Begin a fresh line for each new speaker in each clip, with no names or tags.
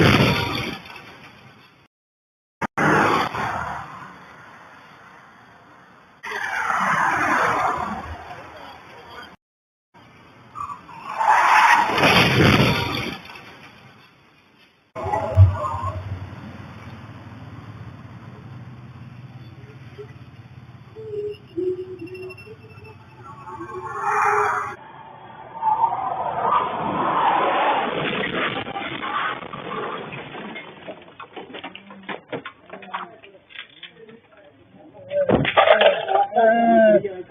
Thank you. ਕੋਈ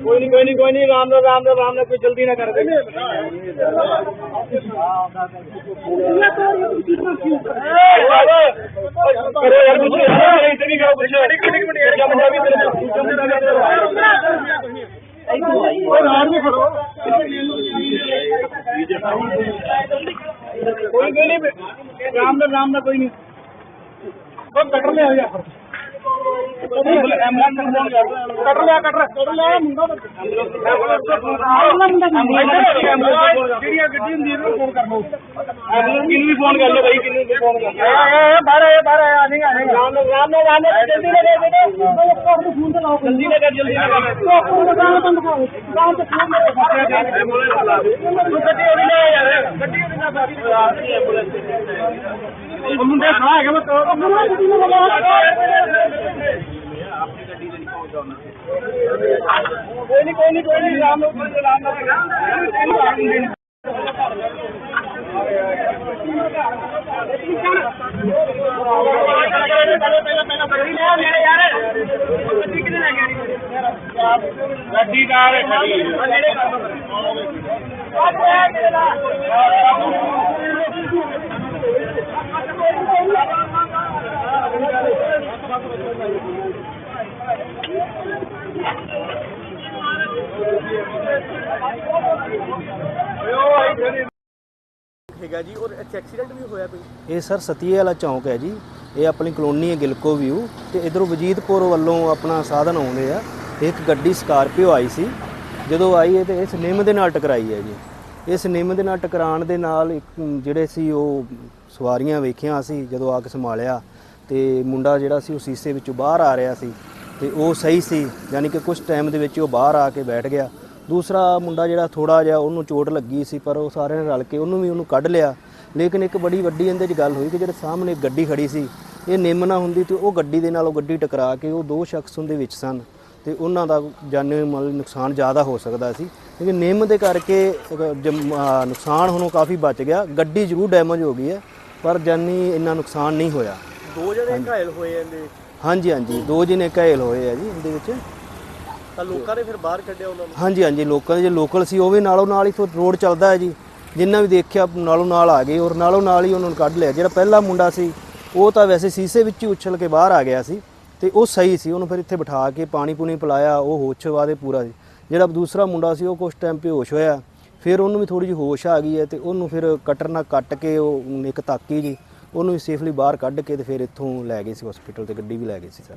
ਨਹੀਂ ਕੋਈ ਨਹੀਂ ਆਰਾਮ ਨਾਲ ਆਰਾਮ ਨਾਲ ਆਰਾਮ ਨਾਲ ਕੋਈ ਜਲਦੀ ਨਾ ਕਰ ਦੇ ਕਰੋ ਯਾਰ ਕੁਝ ਇੱਥੇ ਨਹੀਂ ਕਰੋ ਕੁਝ ਇੱਕ ਮਿੰਟ ਮਿੰਟ ਯਾਰ ਜਮਾ ਵੀ ਓਏ ਨਾਲ ਵੀ ਕਟਰ ਲਿਆ ਯਾਰ ਕਟਰ ਲਿਆ ਕਟਰ ਮੁੰਡਾ ਜਿਹੜੀਆਂ ਗੱਡੀ ਹੁੰਦੀ ਇਹਨੂੰ ਫੋਨ ਕਰ ਲਓ ਕਿਹਨੂੰ ਵੀ ਫੋਨ ਕਰ ਲਓ ਬਾਈ ਕਿਹਨੂੰ ਵੀ ਫੋਨ ਕਰ ਲਓ ਬਾਹਰ ਆਏ ਬਾਹਰ ਆਏ ਆਣੇ ਆਣੇ ਰਾਮ ਨਾਲ ਰਾਮ ਨਾਲ ਰਾਮ ਨਾਲ ਜਲਦੀ ਨਾ ਕਰ ਬੇਟਾ ਫੋਨ ਤੇ ਲਾਓ ਜਲਦੀ ਨਾ ਕਰ ਜਲਦੀ ਨਾ ਕਰ ਫੋਨ ਦਾ ਬੰਦ ਕਰੋ ਗਾਉਂ ਤੇ ਫੋਨ ਮੇਰੇ ਐਂਬੂਲੈਂਸ ਗੱਡੀ ਉਹਦੀ ਨਾ ਯਾਰ ਗੱਡੀ ਉਹਦੀ ਨਾ ਸਾਰੀ ਐਂਬੂਲੈਂਸ ਉਹ ਮੁੰਡੇ ਖੜਾ ਹੈਗਾ ਮੈਂ ਤੋੜ ਦੂੰਗਾ ਗੱਡੀ ਨੂੰ ਕੋਈ ਨਹੀਂ ਕੋਈ ਨਹੀਂ ਕੋਈ ਨਹੀਂ ਰਾਮ ਨੂੰ ਕੋਈ ਰਾਮ ਨਾਲ ਗੱਡੀ ਕਾਰ ਖੜੀ ਨੇੜੇ
ਹੈਗਾ ਜੀ, ਔਰ ਐਕਸੀਡੈਂਟ ਵੀ ਹੋਇਆ ਕੋਈ?
ਇਹ ਸਰ ਸਤੀਏ ਵਾਲਾ ਚੌਂਕ ਹੈ ਜੀ। ਇਹ ਆਪਣੀ ਕਲੋਨੀ ਹੈ ਗਿਲਕੋ ਵਿਊ ਤੇ ਇਧਰੋਂ ਵਜੀਦਪੁਰ ਵੱਲੋਂ ਆਪਣਾ ਸਾਧਨ ਆਉਂਦੇ ਆ। ਇੱਕ ਗੱਡੀ ਸਕਾਰਪੀਓ ਆਈ ਸੀ। ਜਦੋਂ ਆਈ ਇਹ ਤੇ ਇਸ ਨਿੰਮ ਦੇ ਨਾਲ ਟਕਰਾਈ ਹੈ ਜੀ। ਇਸ ਨਿੰਮ ਦੇ ਨਾਲ ਟਕਰਾਉਣ ਦੇ ਨਾਲ ਇੱਕ ਜਿਹੜੇ ਸੀ ਉਹ ਸਵਾਰੀਆਂ ਵੇਖੀਆਂ ਸੀ, ਜਦੋਂ ਆ ਕੇ ਸੰਭਾਲਿਆ ਤੇ ਮੁੰਡਾ ਜਿਹੜਾ ਸੀ ਉਹ ਸੀਸੇ ਵਿੱਚੋਂ ਬਾਹਰ ਆ ਰਿਹਾ ਸੀ ਤੇ ਉਹ ਸਹੀ ਸੀ, ਯਾਨੀ ਕਿ ਕੁਝ ਟਾਈਮ ਦੇ ਵਿੱਚ ਉਹ ਬਾਹਰ ਆ ਕੇ ਬੈਠ ਗਿਆ। ਦੂਸਰਾ ਮੁੰਡਾ ਜਿਹੜਾ ਥੋੜਾ ਜਿਹਾ ਉਹਨੂੰ ਚੋਟ ਲੱਗੀ ਸੀ ਪਰ ਉਹ ਸਾਰਿਆਂ ਨੇ ਰਲ ਕੇ ਉਹਨੂੰ ਵੀ ਉਹਨੂੰ ਕੱਢ ਲਿਆ। ਲੇਕਿਨ ਇੱਕ ਬੜੀ ਵੱਡੀ ਇਹਦੇ 'ਚ ਗੱਲ ਹੋਈ ਕਿ ਜਿਹੜੇ ਸਾਹਮਣੇ ਗੱਡੀ ਖੜੀ ਸੀ ਇਹ ਨਿੰਮ ਨਾ ਹੁੰਦੀ ਤੇ ਉਹ ਗੱਡੀ ਦੇ ਨਾਲ ਉਹ ਗੱਡੀ ਟਕਰਾ ਕੇ ਉਹ ਦੋ ਸ਼ਖਸ ਉਹਦੇ ਵਿੱਚ ਸਨ ਤੇ ਉਹਨਾਂ ਦਾ ਜਾਨੀ ਮਾਲੀ ਨੁਕਸਾਨ ਜ਼ਿਆਦਾ ਹੋ ਸਕਦਾ ਸੀ। ਕਿਉਂਕਿ ਨਿੰਮ ਦੇ ਕਰਕੇ ਨੁਕਸਾਨ ਹੋਣੋਂ ਕਾਫੀ ਬਚ ਗਿਆ। ਗੱਡੀ ਜ਼ਰੂਰ ਡੈਮੇਜ ਹੋ ਗਈ ਹੈ ਪਰ ਜਾਨੀ ਇੰਨਾ ਨੁਕਸਾਨ ਨਹੀਂ ਹੋਇਆ।
ਦੋ ਜਣੇ ਘਾਇਲ ਹੋਏ ਇਹਦੇ।
ਹਾਂਜੀ ਹਾਂਜੀ। ਦੋ ਜਿਹਨੇ ਘਾਇਲ ਹੋਏ ਆ ਜੀ ਇਹਦੇ ਵਿੱਚ।
ਤਾਂ ਲੋਕਾਂ ਨੇ ਫਿਰ ਬਾਹਰ ਕੱਢਿਆ ਉਹਨਾਂ ਨੂੰ?
ਹਾਂਜੀ ਹਾਂਜੀ, ਲੋਕਾਂ ਦੇ, ਜੇ ਲੋਕਲ ਸੀ, ਉਹ ਵੀ ਨਾਲੋਂ ਨਾਲ ਹੀ ਫਿਰ ਰੋਡ ਚੱਲਦਾ ਹੈ ਜੀ। ਜਿੰਨਾ ਵੀ ਦੇਖਿਆ, ਨਾਲੋਂ ਨਾਲ ਆ ਗਏ ਔਰ ਨਾਲੋਂ ਨਾਲ ਹੀ ਉਹਨਾਂ ਨੂੰ ਕੱਢ ਲਿਆ। ਜਿਹੜਾ ਪਹਿਲਾ ਮੁੰਡਾ ਸੀ, ਉਹ ਤਾਂ ਵੈਸੇ ਸੀਸੇ ਵਿੱਚ ਹੀ ਉਛਲ ਕੇ ਬਾਹਰ ਆ ਗਿਆ ਸੀ ਤੇ ਉਹ ਸਹੀ ਸੀ। ਉਹਨੂੰ ਫਿਰ ਇੱਥੇ ਬਿਠਾ ਕੇ ਪਾਣੀ ਪੂਣੀ ਪਿਲਾਇਆ, ਉਹ ਹੋਸ਼ ਵਾਦੇ ਪੂਰਾ ਸੀ। ਜਿਹੜਾ ਦੂਸਰਾ ਮੁੰਡਾ ਸੀ, ਉਹ ਕੁਝ ਟਾਈਮ ਬੇਹੋਸ਼ ਹੋਇਆ। ਫਿਰ ਉਹਨੂੰ ਵੀ ਥੋੜੀ ਜਿਹੀ ਹੋਸ਼ ਆ ਗਈ ਹੈ ਤੇ ਉਹਨੂੰ ਫਿਰ ਕਟਰ ਨਾਲ ਕੱਟ ਕੇ ਉਹ ਇੱਕ ਤਾਕੀ ਜੀ, ਉਹਨੂੰ ਸੇਫਲੀ ਬਾਹਰ ਕੱਢ ਕੇ ਤੇ ਫਿਰ ਇੱਥੋਂ ਲੈ ਗਏ ਸੀ ਹਸਪੀਟਲ ਤੇ, ਗੱਡੀ ਵੀ ਲੈ ਗਏ ਸੀ ਸਰ।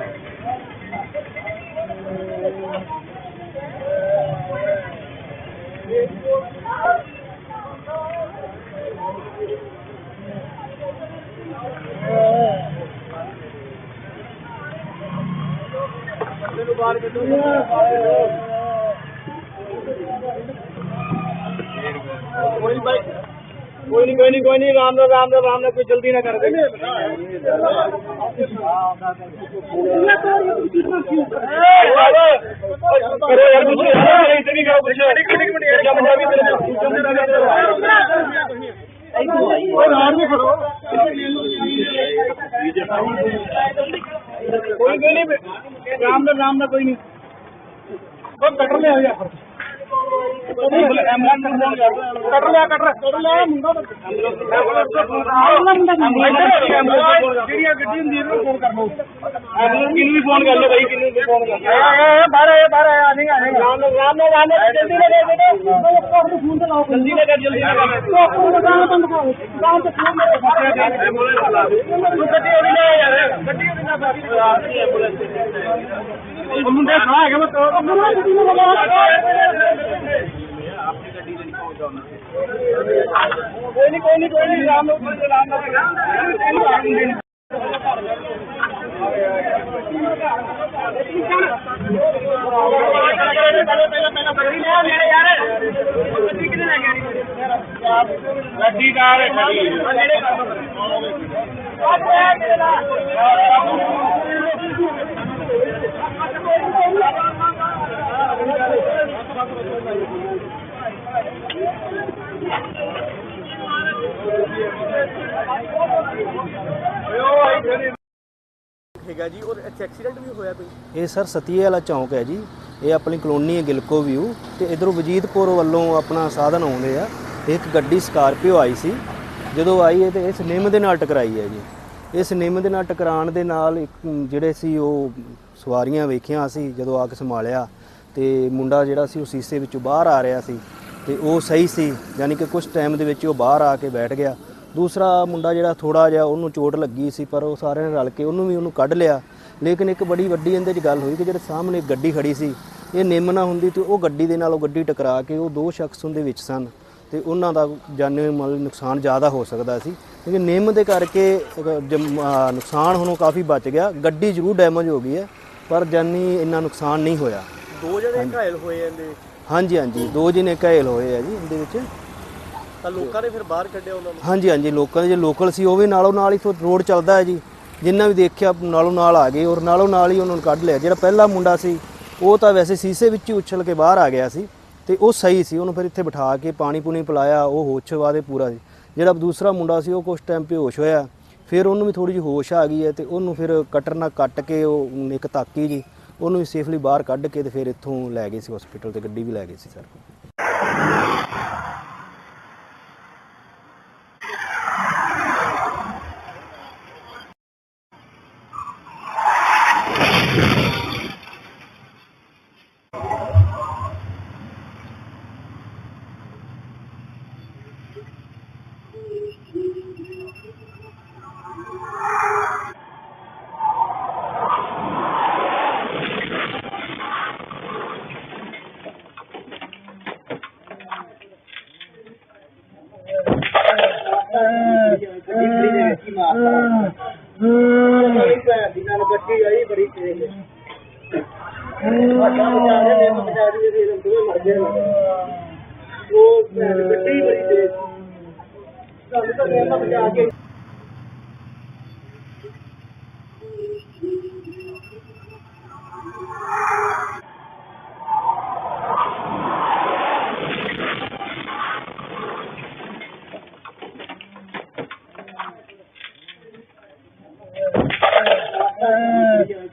ਬਾਹਰ ਕੋਈ ਨਹੀਂ ਭਾਈ ਕੋਈ ਨਹੀਂ ਕੋਈ ਨਹੀਂ ਕੋਈ ਨਹੀਂ ਰਾਮ ਰਾਮ ਨਾਲ ਰਾਮ ਨਾਲ ਕੋਈ ਜਲਦੀ ਨਾ ਕਰ ਦੇ ਕਰੋ ਯਾਰ ਕੁਝ ਇਸੇ ਨਹੀਂ ਕਰੋ ਕੁਝ ਪੰਜਾਬੀ ਪੰਜਾਬੀ ਓਏ ਰਾਮ ਨਹੀਂ ਕਰੋ ਕੋਈ ਕੋਈ ਨਹੀਂ ਰਾਮ ਨਾਲ ਕੋਈ ਨਹੀਂ। ਉਹ ਕਟਰ ਲਿਆ ਯਾਰ ਕਟਰ ਲਿਆ ਕਟਰ ਕਟਰ ਲਿਆ ਮੁੰਡਾ ਜਿਹੜੀਆਂ ਗੱਡੀ ਹੁੰਦੀ ਇਹਨੂੰ ਫੋਨ ਕਰ ਲਓ। ਕਿਹਨੂੰ ਵੀ ਫੋਨ ਕਰ ਲਓ ਬਾਈ ਕਿਹਨੂੰ ਵੀ ਫੋਨ ਕਰ ਲਓ। ਬਾਹਰ ਆਏ ਬਾਹਰ ਆਏ ਆ ਜਾਏਗਾ ਆਏਗਾ ਰਾਮ ਰਾਮ ਰਾਮ ਜਲਦੀ ਨਾ ਕਰ ਬੇਟਾ ਆਪਣੇ ਫੋਨ ਤੇ ਲਾਓ ਜਲਦੀ ਨਾ ਕਰ ਜਲਦੀ ਨਾ ਕਰ ਤੂੰ ਆਪਣੇ ਦੁਕਾਨ ਬੰਦ ਕਰੋ। ਦੁਕਾਨ ਤੇ ਫੋਨ ਮੇਰੇ ਦੇ ਤੂੰ ਗੱਡੀ ਉਹਦੀ ਨਾ ਯਾਰ। ਗੱਡੀ ਉਹਦੀ ਨਾ ਸਾਰੀ ਐਂਬੂਲੈਂਸ ਉਹ ਮੁੰਡੇ ਖੜਾ ਹੈਗਾ ਮੈਂ ਤੋਂ ਮੁੰਡਾ ਗੱਡੀ ਨੂੰ ਲਗਾ ਕੋਈ ਨਹੀਂ ਕੋਈ ਨਹੀਂ ਕੋਈ ਨਹੀਂ ਰਾਮ ਨੂੰ ਰਾਮ ਨਾਲ ਗੱਡੀ ਕਾਰ
ਹੈਗਾ ਜੀ ਔਰ ਇੱਥੇ ਐਕਸੀਡੈਂਟ ਵੀ ਹੋਇਆ ਕੋਈ?
ਇਹ ਸਰ ਸਤੀਏ ਵਾਲਾ ਚੌਂਕ ਹੈ ਜੀ। ਇਹ ਆਪਣੀ ਕਲੋਨੀ ਹੈ ਗਿਲਕੋ ਵਿਊ। ਤੇ ਇਧਰੋਂ ਵਜੀਦਪੁਰ ਵੱਲੋਂ ਆਪਣਾ ਸਾਧਨ ਆਉਂਦੇ ਆ। ਤੇ ਇੱਕ ਗੱਡੀ ਸਕਾਰਪੀਓ ਆਈ ਸੀ। ਜਦੋਂ ਆਈ ਹੈ ਤੇ ਇਸ ਨਿੰਮ ਦੇ ਨਾਲ ਟਕਰਾਈ ਹੈ ਜੀ। ਇਸ ਨਿੰਮ ਦੇ ਨਾਲ ਟਕਰਾਉਣ ਦੇ ਨਾਲ ਇੱਕ ਜਿਹੜੇ ਸੀ ਉਹ ਸਵਾਰੀਆਂ ਵੇਖੀਆਂ ਸੀ, ਜਦੋਂ ਆ ਕੇ ਸੰਭਾਲਿਆ ਤੇ ਮੁੰਡਾ ਜਿਹੜਾ ਸੀ ਉਹ ਸੀਸੇ ਵਿੱਚੋਂ ਬਾਹਰ ਆ ਰਿਹਾ ਸੀ ਤੇ ਉਹ ਸਹੀ ਸੀ, ਯਾਨੀ ਕਿ ਕੁਝ ਟਾਈਮ ਦੇ ਵਿੱਚ ਉਹ ਬਾਹਰ ਆ ਕੇ ਬੈਠ ਗਿਆ। ਦੂਸਰਾ ਮੁੰਡਾ ਜਿਹੜਾ ਥੋੜਾ ਜਿਹਾ ਉਹਨੂੰ ਚੋਟ ਲੱਗੀ ਸੀ, ਪਰ ਉਹ ਸਾਰਿਆਂ ਨੇ ਰਲ ਕੇ ਉਹਨੂੰ ਵੀ ਉਹਨੂੰ ਕੱਢ ਲਿਆ। ਲੇਕਿਨ ਇੱਕ ਬੜੀ ਵੱਡੀ ਇਹਦੇ 'ਚ ਗੱਲ ਹੋਈ ਕਿ ਜਿਹੜੇ ਸਾਹਮਣੇ ਇੱਕ ਗੱਡੀ ਖੜੀ ਸੀ, ਇਹ ਨਿੰਮ ਨਾ ਹੁੰਦੀ ਤੇ ਉਹ ਗੱਡੀ ਦੇ ਨਾਲ ਉਹ ਗੱਡੀ ਟਕਰਾ ਕੇ ਉਹ ਦੋ ਸ਼ਖਸ ਉਹਦੇ ਵਿੱਚ ਸਨ। ਤੇ ਉਹਨਾਂ ਦਾ ਜਾਨੀ ਮਾਲੀ ਨੁਕਸਾਨ ਜ਼ਿਆਦਾ ਹੋ ਸਕਦਾ ਸੀ। ਕਿਉਂਕਿ ਨਿੰਮ ਦੇ ਕਰਕੇ ਨੁਕਸਾਨ ਹੋਣੋਂ ਕਾਫੀ ਬਚ ਗਿਆ। ਗੱਡੀ ਜ਼ਰੂਰ ਡੈਮੇਜ ਹੋ ਗਈ ਹੈ ਪਰ ਜਾਨੀ ਇੰਨਾ ਨੁਕਸਾਨ ਨਹੀਂ ਹੋਇਆ।
ਦੋ ਜਣੇ ਘਾਇਲ ਹੋਏ ਇਹਦੇ।
ਹਾਂਜੀ ਹਾਂਜੀ। ਦੋ ਜਿਹਨੇ ਘਾਇਲ ਹੋਏ ਆ ਜੀ ਇਹਦੇ ਵਿੱਚ।
ਤਾਂ ਲੋਕਾਂ ਨੇ ਫਿਰ ਬਾਹਰ ਕੱਢਿਆ ਉਹਨਾਂ ਨੂੰ?
ਹਾਂਜੀ ਹਾਂਜੀ। ਲੋਕਾਂ ਦੇ ਜੇ ਲੋਕਲ ਸੀ ਉਹ ਵੀ ਨਾਲੋਂ ਨਾਲ ਹੀ ਰੋਡ ਚੱਲਦਾ ਹੈ ਜੀ। ਜਿੰਨਾ ਵੀ ਦੇਖਿਆ ਨਾਲੋਂ ਨਾਲ ਆ ਗਏ ਔਰ ਨਾਲੋਂ ਨਾਲ ਹੀ ਉਹਨਾਂ ਨੂੰ ਕੱਢ ਲਿਆ। ਜਿਹੜਾ ਪਹਿਲਾ ਮੁੰਡਾ ਸੀ ਉਹ ਤਾਂ ਵੈਸੇ ਸੀਸੇ ਵਿੱਚ ਹੀ ਉਛਲ ਕੇ ਬਾਹਰ ਆ ਗਿਆ ਸੀ। ਤੇ ਉਹ ਸਹੀ ਸੀ, ਉਹਨੂੰ ਫਿਰ ਇੱਥੇ ਬਿਠਾ ਕੇ ਪਾਣੀ ਪੂਣੀ ਪਿਲਾਇਆ, ਉਹ ਹੋਸ਼ ਵਾਦੇ ਪੂਰਾ ਸੀ। ਜਿਹੜਾ ਦੂਸਰਾ ਮੁੰਡਾ ਸੀ, ਉਹ ਕੁਝ ਟਾਈਮ ਬੇਹੋਸ਼ ਹੋਇਆ। ਫਿਰ ਉਹਨੂੰ ਵੀ ਥੋੜੀ ਜਿਹੀ ਹੋਸ਼ ਆ ਗਈ ਹੈ ਤੇ ਉਹਨੂੰ ਫਿਰ ਕਟਰ ਨਾਲ ਕੱਟ ਕੇ ਉਹ ਇੱਕ ਤਾਕੀ ਜੀ, ਉਹਨੂੰ ਵੀ ਸੇਫਲੀ ਬਾਹਰ ਕੱਢ ਕੇ ਤੇ ਫਿਰ ਇੱਥੋਂ ਲੈ ਗਏ ਸੀ ਹਸਪੀਟਲ ਤੇ, ਗੱਡੀ ਵੀ ਲੈ ਗਏ ਸੀ ਸਰ।
ਉਹ ਭੈਣ ਗੱਡੀ ਬੜੀ ਤੇਜ਼ ਸਾਨੂੰ ਤਾਂ ਕਹਿੰਦਾ ਬਚਾ ਕੇ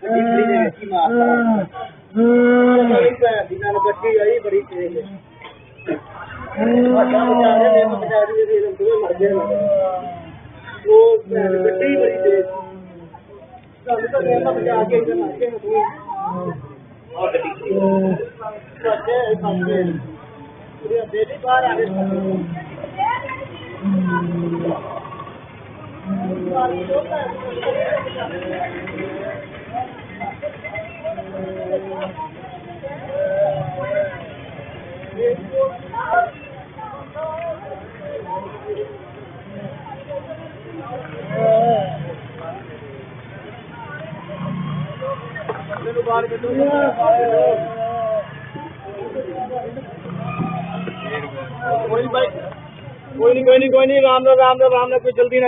ਗੱਡੀ ਖੜੀ ਦੇ
ਧੱਕੀ ਮਾਰਦਾ ਬੜੀ ਭੈਣ ਗੱਡੀ ਆਈ ਬੜੀ ਤੇਜ਼। ਸਾਡਾ ਵਿਚਾਰੇ ਨੇ ਵਿਚਾਰੀ ਦੇ ਦੋਵੇਂ ਮਰ ਗਏ ਉਹ ਗੱਡੀ ਬੜੀ ਤੇਜ਼। ਸਾਨੂੰ ਤਾਂ ਕਹਿੰਦਾ ਬਚਾ ਕੇ ਇੱਧਰ ਲੱਗ ਕੇ ਤੂੰ ਆ? ਗੱਡੀ ਸੱਚੇ ਸੱਚੇ ਪੂਰੀ ਦੇਦੀ ਬਾਹਰ ਆ ਗਏ ਕੋਈ ਨਹੀਂ ਕੋਈ ਨਹੀਂ ਕੋਈ ਨਹੀਂ ਰਾਮ ਦਾ ਰਾਮ ਦਾ ਰਾਮ ਦਾ ਕੋਈ ਜਲਦੀ ਨਾ